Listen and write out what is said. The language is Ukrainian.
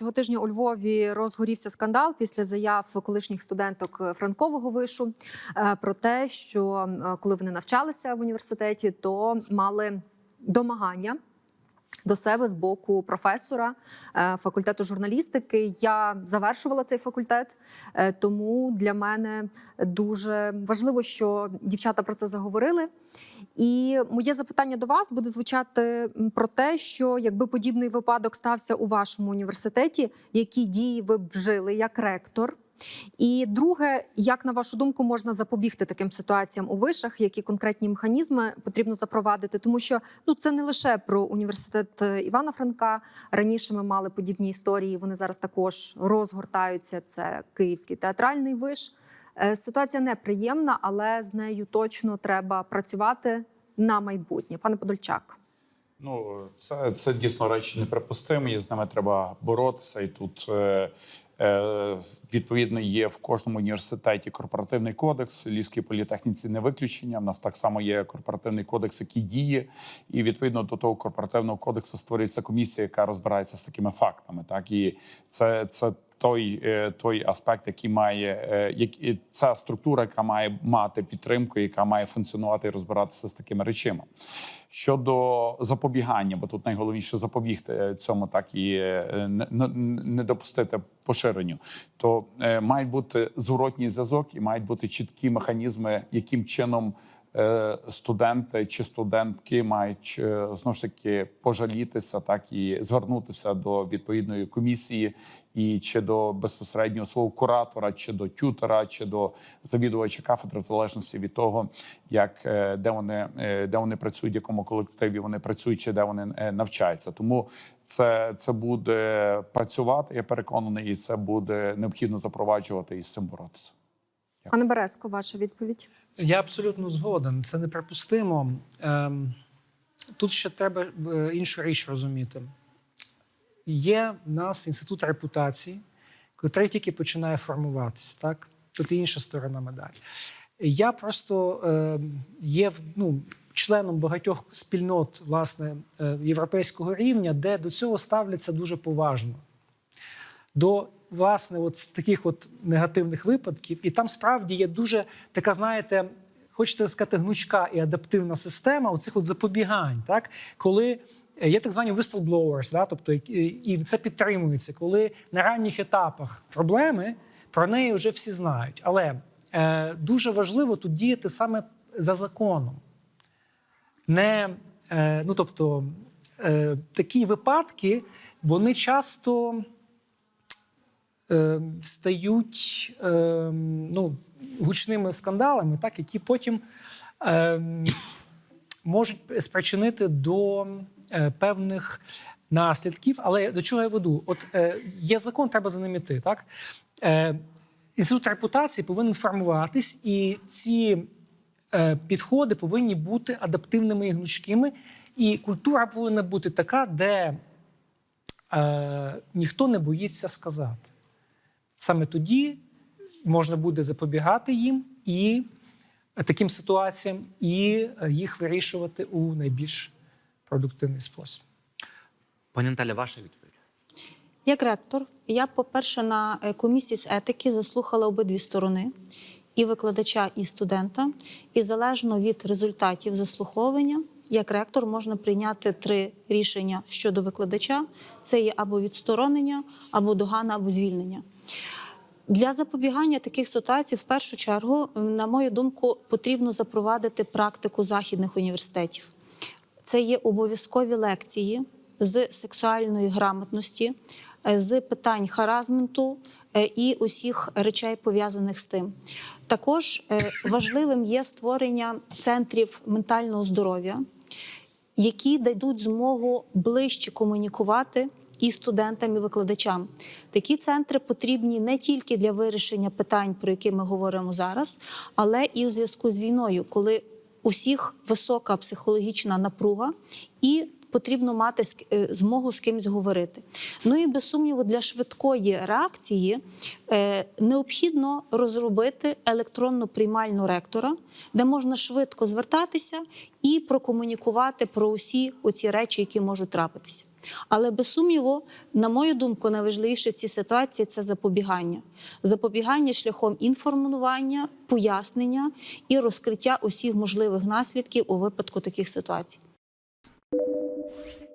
цього тижня у Львові розгорівся скандал після заяв колишніх студенток Франкового вишу е, про те, що е, коли вони навчалися в університеті, то мали домагання. До себе з боку професора е, факультету журналістики. Я завершувала цей факультет, е, тому для мене дуже важливо, що дівчата про це заговорили. І моє запитання до вас буде звучати про те, що якби подібний випадок стався у вашому університеті, які дії ви б вжили як ректор? І друге, як на вашу думку можна запобігти таким ситуаціям у вишах, які конкретні механізми потрібно запровадити? Тому що ну це не лише про університет е, Івана Франка. Раніше ми мали подібні історії. Вони зараз також розгортаються. Це Київський театральний виш. Е, Ситуація неприємна, але з нею точно треба працювати на майбутнє. Пане Подольчак. Ну, це, це дійсно речі неприпустимі, з ними треба боротися. І тут е, відповідно є в кожному університеті корпоративний кодекс. Львівській політехніці не виключення. У нас так само є корпоративний кодекс, який діє, і відповідно до того корпоративного кодексу створюється комісія, яка розбирається з такими фактами. Так і це, це той, е, той аспект, який має е, як ця структура, яка має мати підтримку, яка має функціонувати і розбиратися з такими речами. Щодо запобігання, бо тут найголовніше запобігти е, цьому, так і не, допустити поширенню, то має бути зворотній зв'язок і мають бути чіткі механізми, яким чином студенти чи студентки мають е, знову ж таки пожалітися, так і звернутися до відповідної комісії, і чи до безпосереднього свого куратора, чи до тютора, чи до завідувача кафедри, в залежності від того, як е, де вони е, де вони працюють, в якому колективі вони працюють, чи де вони е, навчаються. Тому це, це буде працювати. Я переконаний, і це буде необхідно запроваджувати і з цим боротися. Пане Березко, ваша відповідь. Я абсолютно згоден. Це неприпустимо. Ем, тут ще треба е, іншу річ розуміти. Є в нас інститут репутації, який тільки починає формуватися. Так? Тут і інша сторона медалі. Я просто е, є ну, членом багатьох спільнот власне, е, європейського рівня, де до цього ставляться дуже поважно до власне от таких от негативних випадків. І там справді є дуже така, знаєте, хочете сказати, гнучка і адаптивна система оцих от запобігань, так коли. е, Є так звані whistleblowers, да? тобто і це підтримується, коли на ранніх етапах проблеми про неї вже всі знають. Але е, дуже важливо тут діяти саме за законом. Не, е, ну тобто, е, такі випадки вони часто е, стають е, ну, гучними скандалами, так, які потім е, можуть спричинити до е, певних наслідків. Але до чого я веду? От е, є закон, треба за ним іти. Так? Е, інститут репутації повинен формуватись, і ці підходи повинні бути адаптивними і гнучкими. І культура повинна бути така, де е, ніхто не боїться сказати. Саме тоді можна буде запобігати їм і е, таким ситуаціям, і е, їх вирішувати у найбільш продуктивний спосіб. Пані Наталя, ваша відповідь. Як ректор, я, по-перше, на е, комісії з етики заслухала обидві сторони і викладача, і студента. І залежно від результатів заслуховування, як ректор можна прийняти три рішення щодо викладача: це є або відсторонення, або догана, або звільнення. Для запобігання таких ситуацій, в першу чергу, на мою думку, потрібно запровадити практику західних університетів. Це є обов'язкові лекції з сексуальної грамотності, е, з питань харазменту е, і усіх речей пов'язаних з тим. Також е, важливим є створення центрів ментального здоров'я, які дадуть змогу ближче комунікувати і студентам, і викладачам. Такі центри потрібні не тільки для вирішення питань, про які ми говоримо зараз, але і у зв'язку з війною, коли усіх висока психологічна напруга і потрібно мати е, змогу з кимось говорити. Ну і без сумніву, для швидкої реакції Е, Необхідно розробити електронну приймальну ректора, де можна швидко звертатися і прокомунікувати про усі оці речі, які можуть трапитися. Але без сумніву, на мою думку, найважливіше в цій ситуації це запобігання. Запобігання шляхом інформування, пояснення і розкриття усіх можливих наслідків у випадку таких ситуацій. Thank you.